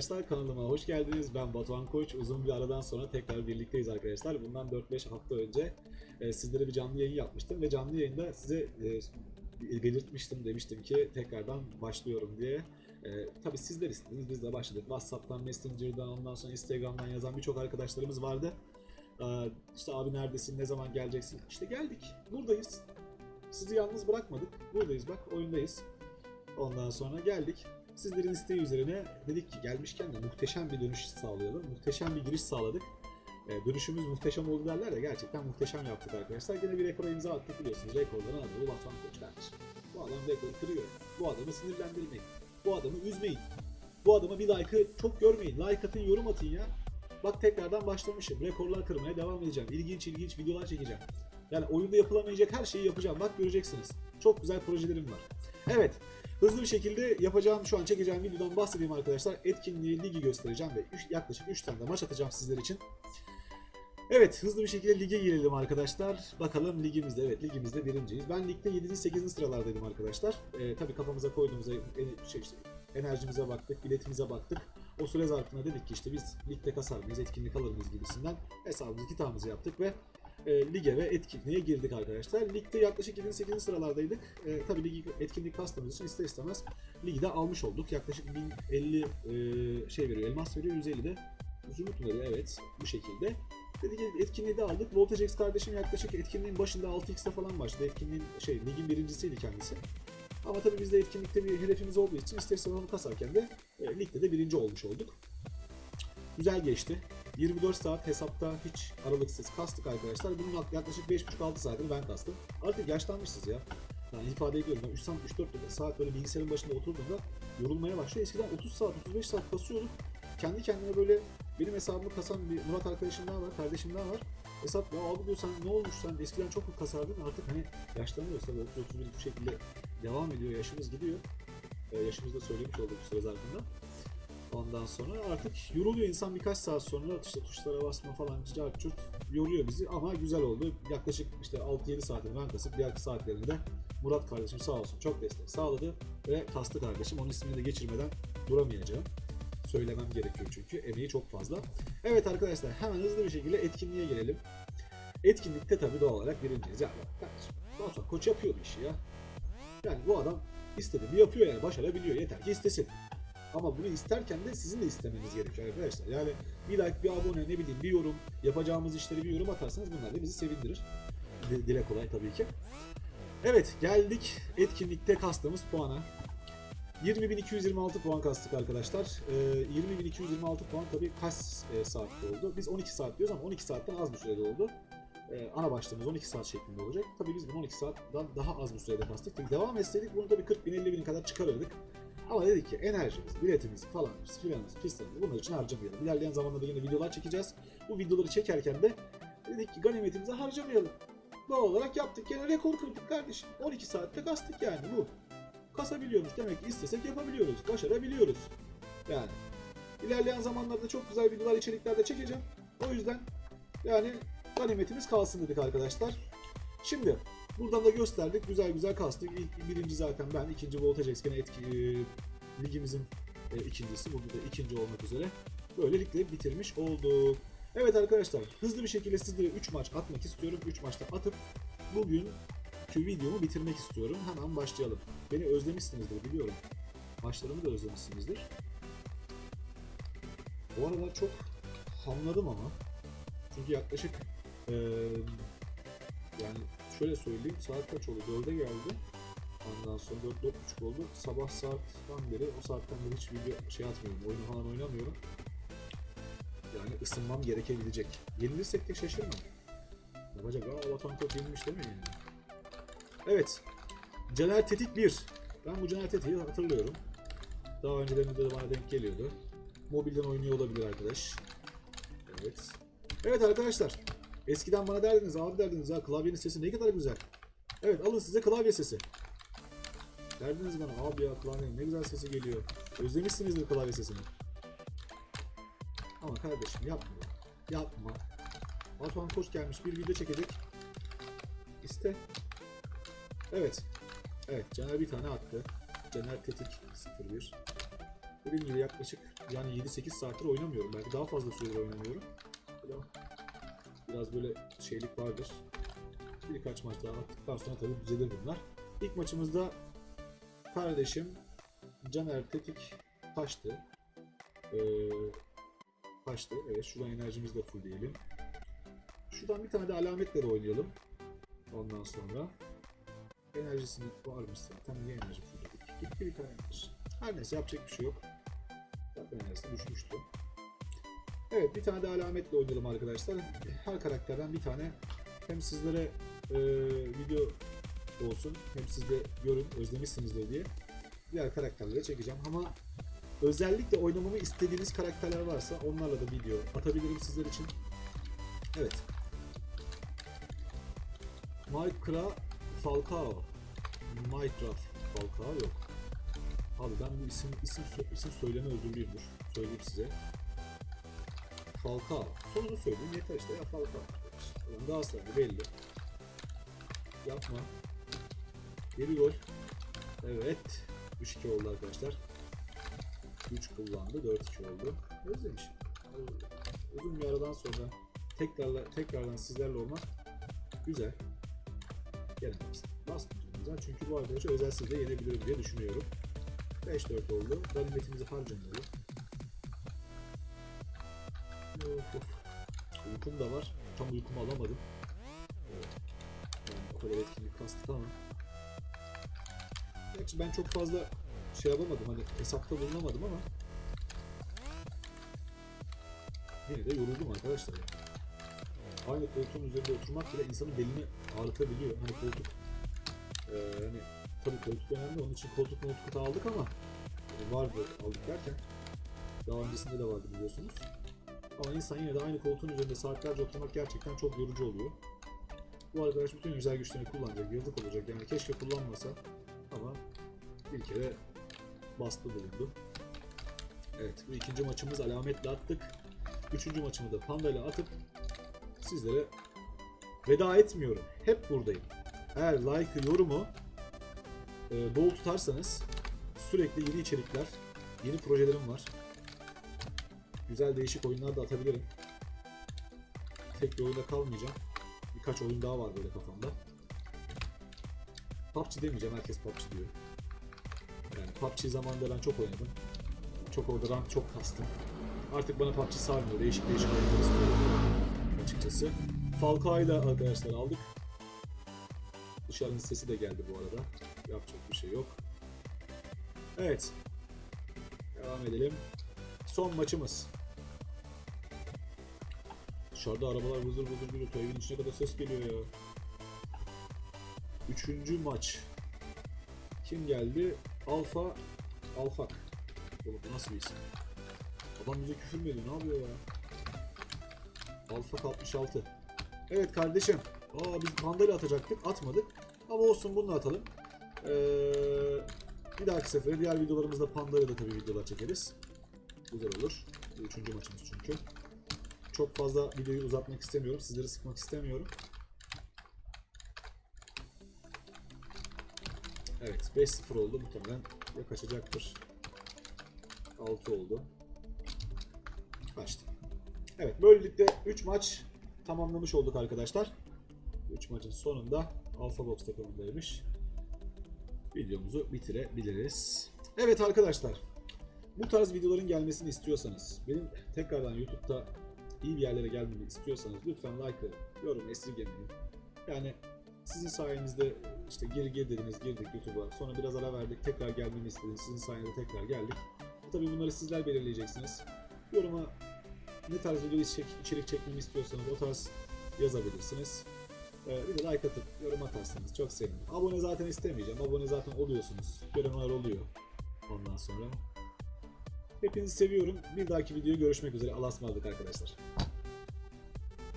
arkadaşlar kanalıma hoş geldiniz. Ben Batuhan Koç. Uzun bir aradan sonra tekrar birlikteyiz arkadaşlar. Bundan 4-5 hafta önce e, sizlere bir canlı yayın yapmıştım ve canlı yayında size e, belirtmiştim demiştim ki tekrardan başlıyorum diye. E, tabii sizler istediniz biz de başladık. WhatsApp'tan, Messenger'dan ondan sonra Instagram'dan yazan birçok arkadaşlarımız vardı. E, işte abi neredesin, ne zaman geleceksin? İşte geldik, buradayız. Sizi yalnız bırakmadık. Buradayız bak, oyundayız. Ondan sonra geldik. Sizlerin isteği üzerine dedik ki gelmişken de muhteşem bir dönüş sağlayalım. Muhteşem bir giriş sağladık. E, dönüşümüz muhteşem oldu derler ya gerçekten muhteşem yaptık arkadaşlar. Yine bir rekora imza attık biliyorsunuz. Rekorların adı Batuhan Koç. Bu adam rekoru kırıyor. Bu adamı sinirlendirmeyin. Bu adamı üzmeyin. Bu adama bir like'ı çok görmeyin. Like atın, yorum atın ya. Bak tekrardan başlamışım. Rekorlar kırmaya devam edeceğim. İlginç ilginç videolar çekeceğim. Yani oyunda yapılamayacak her şeyi yapacağım. Bak göreceksiniz. Çok güzel projelerim var. Evet. Hızlı bir şekilde yapacağım şu an çekeceğim videodan bahsedeyim arkadaşlar. Etkinliği, ligi göstereceğim ve üç- yaklaşık 3 tane de maç atacağım sizler için. Evet hızlı bir şekilde lige girelim arkadaşlar. Bakalım ligimizde evet ligimizde birinciyiz. Ben ligde 7. 8. sıralardaydım arkadaşlar. Ee, tabii kafamıza koyduğumuz en- şey işte, enerjimize baktık, biletimize baktık. O süre zarfında dedik ki işte biz ligde kasar mıyız, etkinlik alır mıyız gibisinden hesabımızı kitabımızı yaptık ve e, lige ve etkinliğe girdik arkadaşlar. Ligde yaklaşık 7. 8. sıralardaydık. E, tabii ligi etkinlik kastımız için ister istemez ligi de almış olduk. Yaklaşık 1050 e, şey veriyor, elmas veriyor, 150 de zümrüt veriyor evet bu şekilde. Dedik ki etkinliği de aldık. Voltage X kardeşim yaklaşık etkinliğin başında 6x'te falan başladı. Etkinliğin şey ligin birincisiydi kendisi. Ama tabii biz de etkinlikte bir hedefimiz olduğu için istersen onu kasarken de e, ligde de birinci olmuş olduk. Güzel geçti. 24 saat hesapta hiç aralıksız kastık arkadaşlar. Bunun yaklaşık 5,5-6 saatini ben kastım. Artık yaşlanmışız ya. Yani ifade ediyorum ben 3-4 saat böyle bilgisayarın başında oturduğumda yorulmaya başlıyor. Eskiden 30 saat, 35 saat kasıyorduk. Kendi kendine böyle benim hesabımı kasan bir Murat arkadaşım daha var, kardeşim daha var. Hesap ya abi diyor sen ne olmuş sen eskiden çok mu kasardın artık hani yaşlanıyoruz tabii 30-31 bu şekilde devam ediyor yaşımız gidiyor. Ee, yaşımızı da söylemiş olduk bu süre zarfında. Ondan sonra artık yoruluyor insan birkaç saat sonra işte tuşlara basma falan cart çurt yoruyor bizi ama güzel oldu. Yaklaşık işte 6-7 saatini ben kasıp diğer saatlerini de Murat kardeşim sağ olsun çok destek sağladı ve kastı kardeşim onun ismini de geçirmeden duramayacağım. Söylemem gerekiyor çünkü emeği çok fazla. Evet arkadaşlar hemen hızlı bir şekilde etkinliğe gelelim. Etkinlikte tabii doğal olarak birinciyiz. Ya bak kardeşim Batuhan koç yapıyor bir işi ya. Yani bu adam istediğini yapıyor yani başarabiliyor yeter ki istesin. Ama bunu isterken de sizin de istemeniz gerekiyor arkadaşlar. Yani bir like, bir abone, ne bileyim bir yorum, yapacağımız işleri bir yorum atarsanız bunlar da bizi sevindirir. Di- Dile kolay tabii ki. Evet geldik etkinlikte kastığımız puana. 20.226 puan kastık arkadaşlar. Ee, 20.226 puan tabii kaç e, saatte oldu? Biz 12 saat diyoruz ama 12 saatten az bir sürede oldu. Ee, ana başlığımız 12 saat şeklinde olacak. Tabii biz bunu 12 saatten daha az bir sürede kastık. Devam etseydik bunu tabii 40 bin 50 bin kadar çıkarırdık. Ama dedik ki enerjimiz, biletimiz falan, filanımız, pistonumuz bunlar için harcamayalım. İlerleyen zamanlarda yine videolar çekeceğiz. Bu videoları çekerken de dedik ki ganimetimizi harcamayalım. Doğal olarak yaptık. Gene rekor kırdık kardeşim. 12 saatte kastık yani bu. Kasabiliyormuş. Demek ki istesek yapabiliyoruz. Başarabiliyoruz. Yani. İlerleyen zamanlarda çok güzel videolar, içerikler de çekeceğim. O yüzden yani ganimetimiz kalsın dedik arkadaşlar. Şimdi buradan da gösterdik. Güzel güzel kastık. İlk, birinci zaten ben. ikinci Voltage X etki, e, ligimizin e, ikincisi. Burada da ikinci olmak üzere. Böylelikle bitirmiş olduk. Evet arkadaşlar hızlı bir şekilde sizlere 3 maç atmak istiyorum. 3 maçta atıp bugünkü videomu bitirmek istiyorum. Hemen başlayalım. Beni özlemişsinizdir biliyorum. Maçlarımı da özlemişsinizdir. Bu arada çok hamladım ama. Çünkü yaklaşık eee, yani şöyle söyleyeyim saat kaç oldu? 4'e geldi. Ondan sonra 4 4.30 oldu. Sabah saatten beri o saatten beri hiç video şey atmıyorum. Oyunu falan oynamıyorum. Yani ısınmam gerekebilecek. Yenilirsek de şaşırmam. Yapacak aa Vatan Koç yenilmiş demeyin yani. Evet. Caner Tetik 1. Ben bu Caner Tetik'i hatırlıyorum. Daha öncelerinde de bana denk geliyordu. Mobilden oynuyor olabilir arkadaş. Evet. Evet arkadaşlar. Eskiden bana derdiniz abi derdiniz ha klavyenin sesi ne kadar güzel. Evet alın size klavye sesi. Derdiniz bana abi ya klavyenin ne güzel sesi geliyor. Özlemişsinizdir klavye sesini. Ama kardeşim yapma. Yapma. Batuhan Koç gelmiş bir video çekecek. İste. Evet. Evet Caner bir tane attı. Caner Tetik 01. Dediğim gibi yaklaşık yani 7-8 saattir oynamıyorum. Belki daha fazla süredir oynamıyorum. Böyle Biraz böyle şeylik vardır. Birkaç maç daha attıktan sonra tabii düzelir bunlar. İlk maçımızda kardeşim Caner Tetik taştı. Ee, taştı. Evet şuradan enerjimizi de full diyelim. Şuradan bir tane de alametle de oynayalım. Ondan sonra enerjisini varmış zaten. Niye enerji fullledik? Gitti bir tane enerji. Her neyse yapacak bir şey yok. Zaten enerjisi düşmüştü. Evet bir tane de alametle oynayalım arkadaşlar. Her karakterden bir tane hem sizlere e, video olsun hem siz de görün özlemişsinizdir diye diğer karakterlere çekeceğim ama özellikle oynamamı istediğiniz karakterler varsa onlarla da video atabilirim sizler için. Evet. Minecraft Falcao. Minecraft Falcao yok. Abi ben bu isim isim isim söyleme özürlüyümdür. Söyleyeyim size. Falcao. Sonunu söyleyeyim yeter işte ya Falcao. Ulan Galatasaraylı belli. Yapma. 7 gol. Evet. 3-2 oldu arkadaşlar. 3 kullandı. 4-2 oldu. Özlemişim. Uzun bir aradan sonra tekrarla, tekrardan sizlerle olmak güzel. Gelemez. Basmayacağım güzel. Çünkü bu arkadaşı özel sizde yenebilirim diye düşünüyorum. 5-4 oldu. Ganimetimizi harcamayalım. Of, of. Uykum da var. Tam uykumu alamadım. Evet. Yani kadar etkinlik kastık ama. Gerçi ben çok fazla şey yapamadım hani hesapta bulunamadım ama yine de yoruldum arkadaşlar ya. Aynı koltuğun üzerinde oturmak bile insanın belini ağrıtabiliyor. Hani koltuk ee, hani tabii koltuk önemli onun için koltuk moltuk da aldık ama vardı aldık derken daha öncesinde de vardı biliyorsunuz. Ama insan yine de aynı koltuğun üzerinde saatlerce oturmak gerçekten çok yorucu oluyor. Bu arkadaş bütün güzel güçlerini kullanacak, yıldık olacak. Yani keşke kullanmasa ama bir kere bastı bulundu. Evet bu ikinci maçımız alametle attık. Üçüncü maçımı da panda ile atıp sizlere veda etmiyorum. Hep buradayım. Eğer like'ı, yorumu e, bol tutarsanız sürekli yeni içerikler, yeni projelerim var. Güzel değişik oyunlar da atabilirim. Tek bir oyunda kalmayacağım. Birkaç oyun daha var böyle kafamda. PUBG demeyeceğim, herkes PUBG diyor. Yani PUBG zamanında ben çok oynadım. Çok orada rank çok kastım. Artık bana PUBG sarmıyor. Değişik değişik oyunlar istiyorum açıkçası. Falcao'yu da arkadaşlar aldık. Dışarının sesi de geldi bu arada. Yapacak bir şey yok. Evet. Devam edelim. Son maçımız. Dışarıda arabalar vızır vızır gürültü. Evin içine kadar ses geliyor ya. Üçüncü maç. Kim geldi? Alfa Alfak. Oğlum nasıl bir isim? Adam bize küfür mü ediyor? Ne yapıyor ya? Alfak 66. Evet kardeşim. Aa biz mandalya atacaktık. Atmadık. Ama olsun bunu atalım. Ee, bir dahaki sefere diğer videolarımızda pandayla da tabii videolar çekeriz. Güzel olur. Bu üçüncü maçımız çünkü. Çok fazla videoyu uzatmak istemiyorum. Sizleri sıkmak istemiyorum. Evet 5-0 oldu muhtemelen ya kaçacaktır. 6 oldu. Kaçtı. Evet böylelikle 3 maç tamamlamış olduk arkadaşlar. 3 maçın sonunda Alpha Box takımındaymış. Videomuzu bitirebiliriz. Evet arkadaşlar. Bu tarz videoların gelmesini istiyorsanız, benim tekrardan YouTube'da iyi bir yerlere gelmemi istiyorsanız lütfen like'ı, yorum esirgemeyin. Yani sizin sayenizde işte geri geri dediniz girdik YouTube'a. Sonra biraz ara verdik. Tekrar gelmemi istediniz. Sizin sayenizde tekrar geldik. Tabii bunları sizler belirleyeceksiniz. Yoruma ne tarz video içerik, çekmemi istiyorsanız o tarz yazabilirsiniz. Ee, bir de like atıp yorum atarsanız çok sevinirim. Abone zaten istemeyeceğim. Abone zaten oluyorsunuz. Görenler oluyor. Ondan sonra. Hepinizi seviyorum. Bir dahaki videoya görüşmek üzere. Allah'a ısmarladık arkadaşlar.